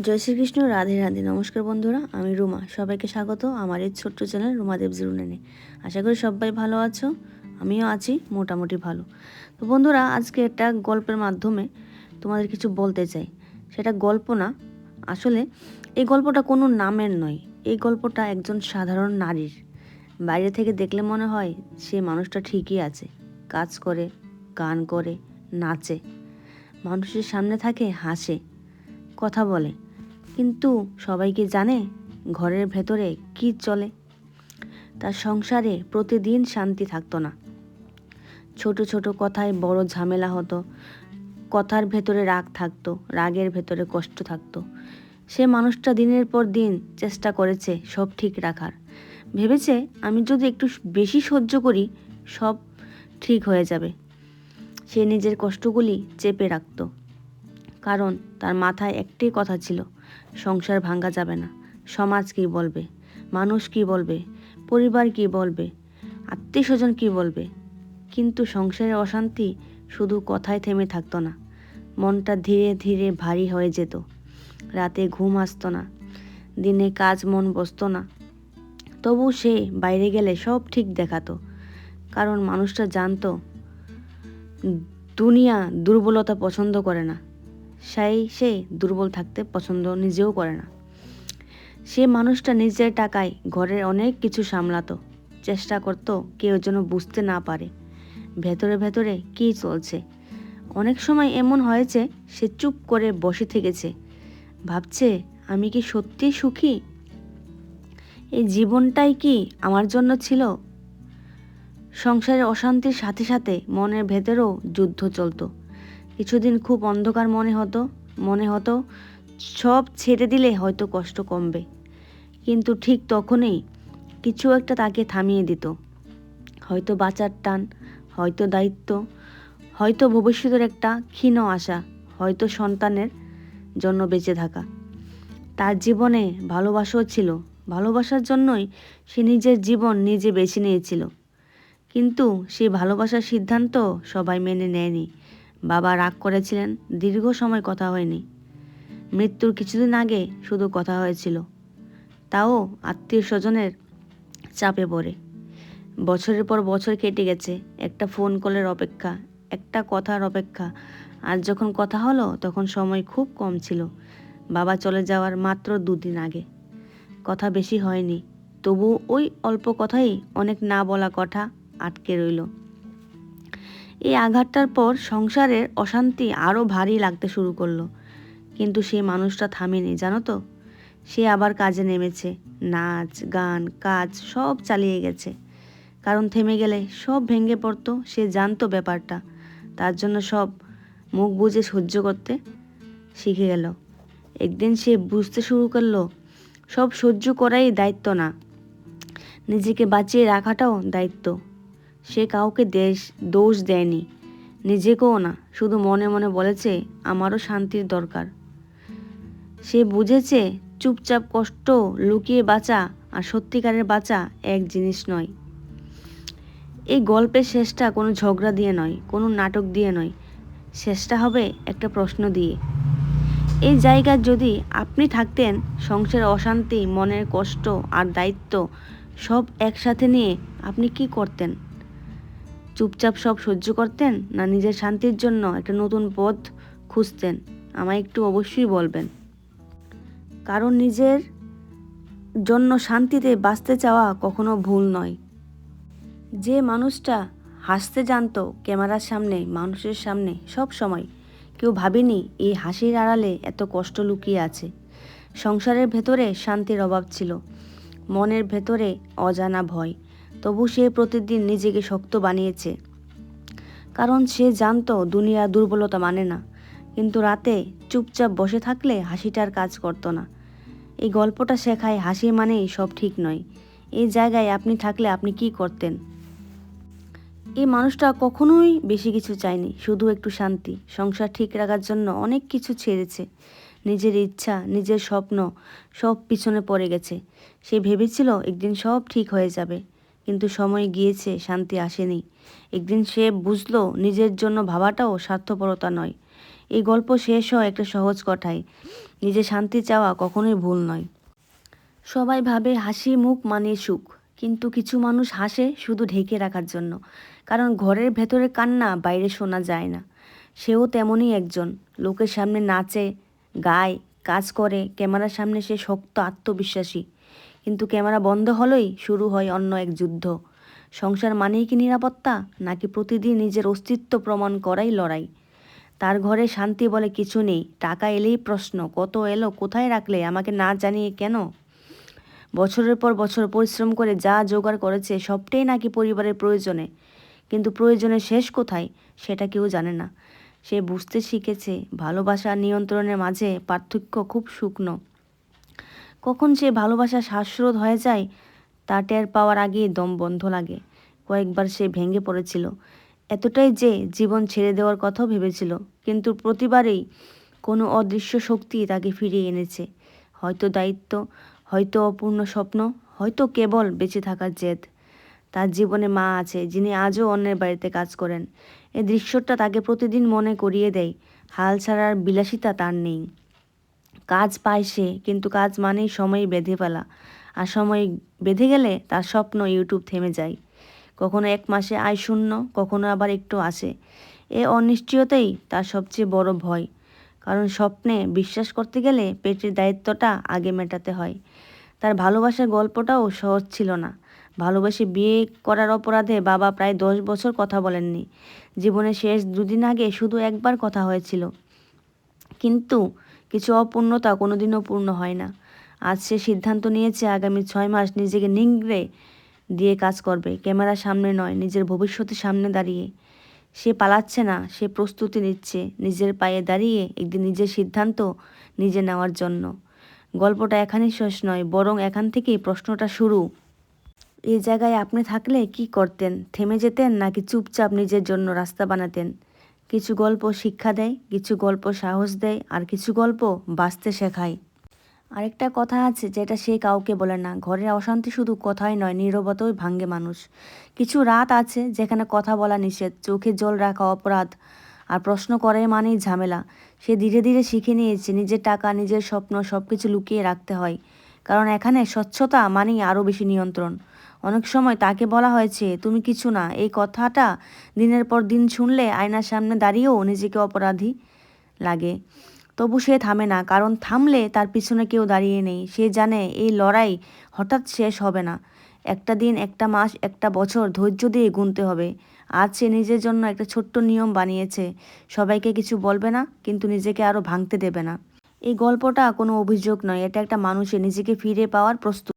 জয় শ্রীকৃষ্ণ, রাধে রাধে। নমস্কার বন্ধুরা, আমি রুমা। সবাইকে স্বাগত আমার এই ছোট্ট চ্যানেল রুমা দেব জিরুনেনে আশা করি সবাই ভালো আছো, আমিও আছি, মোটামুটি ভালো। তো বন্ধুরা, আজকে একটা গল্পের মাধ্যমে তোমাদের কিছু বলতে চাই। সেটা গল্প না, আসলে এই গল্পটা কোনো নামের নয়। এই গল্পটা একজন সাধারণ নারীর। বাইরে থেকে দেখলে মনে হয় সে মানুষটা ঠিকই আছে। কাজ করে, গান করে, নাচে। মানুষের সামনে থাকে, হাসে, কথা বলে। কিন্তু সবাই কি জানে ঘরের ভেতরে কি চলে? তার সংসারে প্রতিদিন শান্তি থাকতো না। ছোট ছোট কথায় বড় ঝামেলা হতো। কথার ভেতরে রাগ থাকতো, রাগের ভেতরে কষ্ট থাকতো। সে মানুষটা দিনের পর দিন চেষ্টা করেছে সব ঠিক রাখার। ভেবেছে, আমি যদি একটু বেশি সহ্য করি, সব ঠিক হয়ে যাবে। সে নিজের কষ্টগুলি চেপে রাখত। কারণ তার মাথায় একটাই কথা ছিল সংসার ভাঙ্গা যাবে না। সমাজ কি বলবে? মানুষ কি বলবে? পরিবার কি বলবে? আত্মীয় স্বজন কী বলবে? কিন্তু সংসারের অশান্তি শুধু কথায় থেমে থাকতো না। মনটা ধীরে ধীরে ভারী হয়ে যেত। রাতে ঘুম আসতো না। দিনে কাজ মন বসতো না। তবু সে বাইরে গেলে সব ঠিক দেখাতো। কারণ মানুষটা জানতো, দুনিয়া দুর্বলতা পছন্দ করে না। সেই সে দুর্বল থাকতে পছন্দ নিজেও করে না। সে মানুষটা নিজের টাকায় ঘরের অনেক কিছু সামলাতো, চেষ্টা করতো কেউ যেন বুঝতে না পারে, ভেতরে ভেতরে কী চলছে। অনেক সময় এমন হয়েছে সে চুপ করে বসে থেকেছে, ভাবছে, আমি কি সত্যি সুখী? এই জীবনটাই কি আমার জন্য ছিল? সংসারের অশান্তির সাথে সাথে মনের ভেতরেও যুদ্ধ চলতো। কিছুদিন খুব অন্ধকার মনে হতো মনে হতো সব ছেড়ে দিলে হয়তো কষ্ট কমবে। কিন্তু ঠিক তখনই কিছু একটা তাকে থামিয়ে দিত। হয়তো বাঁচার টান, হয়তো দায়িত্ব, হয়তো ভবিষ্যতের একটা ক্ষীণ আশা, হয়তো সন্তানের জন্য বেঁচে থাকা। তার জীবনে ভালোবাসাও ছিল, ভালোবাসার জন্যই সে নিজের জীবন নিজে বেছে নিয়েছিল। কিন্তু সেই ভালোবাসার সিদ্ধান্ত সবাই মেনে নেয়নি। বাবা রাগ করেছিলেন, দীর্ঘ সময় কথা হয়নি। মৃত্যুর কিছুদিন আগে শুধু কথা হয়েছিল। তাও আত্মীয় স্বজনের চাপে পড়ে। বছরের পর বছর কেটে গেছে, একটা ফোন কলের অপেক্ষা, একটা কথার অপেক্ষা। আর যখন কথা হলো, তখন সময় খুব কম ছিল। বাবা চলে যাওয়ার মাত্র দুদিন আগে। কথা বেশি হয়নি তবু ওই অল্প কথাই অনেক না বলা কথা আটকে রইল। এই আঘাতটার পর সংসারের অশান্তি আরও ভারী লাগতে শুরু করল। কিন্তু সেই মানুষটা থামেনি, জানো তো? সে আবার কাজে নেমেছে। নাচ, গান, কাজ সব চালিয়ে গেছে। কারণ থেমে গেলে সব ভেঙে পড়তো, সে জানতো ব্যাপারটা। তার জন্য সব মুখ বুঝে সহ্য করতে শিখে গেল। একদিন সে বুঝতে শুরু করল, সব সহ্য করাই দায়িত্ব না। নিজেকে বাঁচিয়ে রাখাটাও দায়িত্ব। সে কাউকে দেশ, দোষ দেয়নি। নিজেকেও না, শুধু মনে মনে বলেছে, আমারও শান্তির দরকার। সে বুঝেছে, চুপচাপ কষ্ট লুকিয়ে বাঁচা আর সত্যিকারের বাঁচা এক জিনিস নয়। এই গল্পের শেষটা কোনো ঝগড়া দিয়ে নয়, কোনো নাটক দিয়ে নয়। শেষটা হবে একটা প্রশ্ন দিয়ে। এই জায়গায় যদি আপনি থাকতেন সংসারের অশান্তি, মনের কষ্ট আর দায়িত্ব সব একসাথে নিয়ে আপনি কি করতেন? চুপচাপ সব সহ্য করতেন না নিজের শান্তির জন্য একটা নতুন পথ খুঁজতেন? আমায় একটু অবশ্যই বলবেন। কারণ নিজের জন্য শান্তিতে বাঁচতে চাওয়া কখনো ভুল নয়। যে মানুষটা হাসতে জানতো ক্যামেরার সামনে, মানুষের সামনে সব সময়, কেউ ভাবেনি এই হাসির আড়ালে এত কষ্ট লুকিয়ে আছে। সংসারের ভেতরে শান্তির অভাব ছিল। মনের ভেতরে অজানা ভয়। তবু সে প্রতিদিন নিজেকে শক্ত বানিয়েছে। কারণ সে জানতো দুনিয়া দুর্বলতা মানে না। কিন্তু রাতে চুপচাপ বসে থাকলে হাসিটার কাজ করতো না। এই গল্পটা শেখায় হাসি মানেই সব ঠিক নয়। এই জায়গায় আপনি থাকলে আপনি কি করতেন? এই মানুষটা কখনোই বেশি কিছু চায়নি, শুধু একটু শান্তি। সংসার ঠিক রাখার জন্য অনেক কিছু ছেড়েছে। নিজের ইচ্ছা, নিজের স্বপ্ন সব পিছনে পড়ে গেছে। সে ভেবেছিল একদিন সব ঠিক হয়ে যাবে। কিন্তু সময় গিয়েছে, শান্তি আসেনি। একদিন সে বুঝলো নিজের জন্য ভাবাটাও স্বার্থপরতা নয়। এই গল্প শেষ হয় একটা সহজ কথায় নিজে শান্তি চাওয়া কখনোই ভুল নয়। সবাই ভাবে হাসি মুখ মানে সুখ, কিন্তু কিছু মানুষ হাসে শুধু ঢেকে রাখার জন্য, কারণ ঘরের ভেতরে কান্না বাইরে শোনা যায় না। সেও তেমনই একজন, লোকের সামনে নাচে, গায়, কাজ করে, ক্যামেরার সামনে সে শক্ত আত্মবিশ্বাসী। কিন্তু ক্যামেরা বন্ধ হলেই শুরু হয় অন্য এক যুদ্ধ। সংসার মানেই কি নিরাপত্তা, নাকি প্রতিদিন নিজের অস্তিত্ব প্রমাণ করাই লড়াই? তার ঘরে শান্তি বলে কিছু নেই, টাকা এলেই প্রশ্ন, কত এলো, কোথায় রাখলে, আমাকে না জানিয়ে কেন? বছরের পর বছর পরিশ্রম করে যা জোগাড় করেছে, সবটাই নাকি পরিবারের প্রয়োজনে? কিন্তু প্রয়োজনের শেষ কোথায়, সেটা কেউ জানে না। সে বুঝতে শিখেছে, ভালোবাসা নিয়ন্ত্রণের মাঝে পার্থক্য খুব শুকনো। কখন সে ভালোবাসা শ্বাসরোধ হয়ে যায় তা টের পাওয়ার আগেই দম বন্ধ লাগে। কয়েকবার সে ভেঙে পড়েছিল। এতটাই যে জীবন ছেড়ে দেওয়ার কথাও ভেবেছিল, কিন্তু প্রতিবারেই কোনো অদৃশ্য শক্তি তাকে ফিরিয়ে এনেছে। হয়তো দায়িত্ব, হয়তো অপূর্ণ স্বপ্ন, হয়তো কেবল বেঁচে থাকার জেদ। তার জীবনে মা আছে, যিনি আজও অন্যের বাড়িতে কাজ করেন। এই দৃশ্যটা তাকে প্রতিদিন মনে করিয়ে দেয়। হাল ছাড়ার বিলাসিতা তার নেই। কাজ পায় সে, কিন্তু কাজ মানেই সময় বেঁধে ফেলা। আর সময় বেঁধে গেলে তার স্বপ্ন ইউটিউব থেমে যায়। কখনো এক মাসে আয় শূন্য, কখনো আবার একটু আসে। এ অনিশ্চয়তাই তার সবচেয়ে বড় ভয়। কারণ স্বপ্নে বিশ্বাস করতে গেলে পেটের দায়িত্বটা আগে মেটাতে হয়। তার ভালোবাসার গল্পটাও সহজ ছিল না। ভালোবেসে বিয়ে করার অপরাধে বাবা প্রায় দশ বছর কথা বলেননি। জীবনের শেষ দুদিন আগে শুধু একবার কথা হয়েছিল। কিন্তু কিছু অপূর্ণতা কোনোদিনও পূর্ণ হয় না। আজ সে সিদ্ধান্ত নিয়েছে আগামী ছয় মাস নিজেকে নিংড়ে দিয়ে কাজ করবে। ক্যামেরার সামনে নয়, নিজের ভবিষ্যতের সামনে দাঁড়িয়ে। সে পালাচ্ছে না, সে প্রস্তুতি নিচ্ছে নিজের পায়ে দাঁড়িয়ে একদিন নিজের সিদ্ধান্ত নিজে নেওয়ার জন্য। গল্পটা এখানেই শেষ নয়, বরং এখান থেকেই প্রশ্নটা শুরু। এই জায়গায় আপনি থাকলে কি করতেন? থেমে যেতেন নাকি চুপচাপ নিজের জন্য রাস্তা বানাতেন? কিছু গল্প শিক্ষা দেয়, কিছু গল্প সাহস দেয়, আর কিছু গল্প বাঁচতে শেখায়। আরেকটা কথা আছে যেটা সে কাউকে বলে না। ঘরের অশান্তি শুধু কথাই নয় নীরবতাই ভাঙ্গে মানুষ। কিছু রাত আছে যেখানে কথা বলা নিষেধ, চোখে জল রাখা অপরাধ, আর প্রশ্ন করে মানেই ঝামেলা। সে ধীরে ধীরে শিখে নিয়েছে নিজের টাকা, নিজের স্বপ্ন সব কিছু লুকিয়ে রাখতে হয়। কারণ এখানে স্বচ্ছতা মানেই আরও বেশি নিয়ন্ত্রণ। অনেক সময় তাকে বলা হয়েছে, তুমি কিছু না, এই কথাটা দিনের পর দিন শুনলে আয়নার সামনে দাঁড়িয়েও নিজেকে অপরাধী লাগে। তবু সে থামে না, কারণ থামলে তার পিছনে কেউ দাঁড়িয়ে নেই। সে জানে এই লড়াই হঠাৎ শেষ হবে না। একটা দিন, একটা মাস, একটা বছর ধৈর্য দিয়ে গুনতে হবে। আজ সে নিজের জন্য একটা ছোট্ট নিয়ম বানিয়েছে। সবাইকে কিছু বলবে না, কিন্তু নিজেকে আরও ভাঙতে দেবে না। এই গল্পটা কোনো অভিযোগ নয়, এটা একটা মানুষের নিজেকে ফিরে পাওয়ার প্রস্তুত।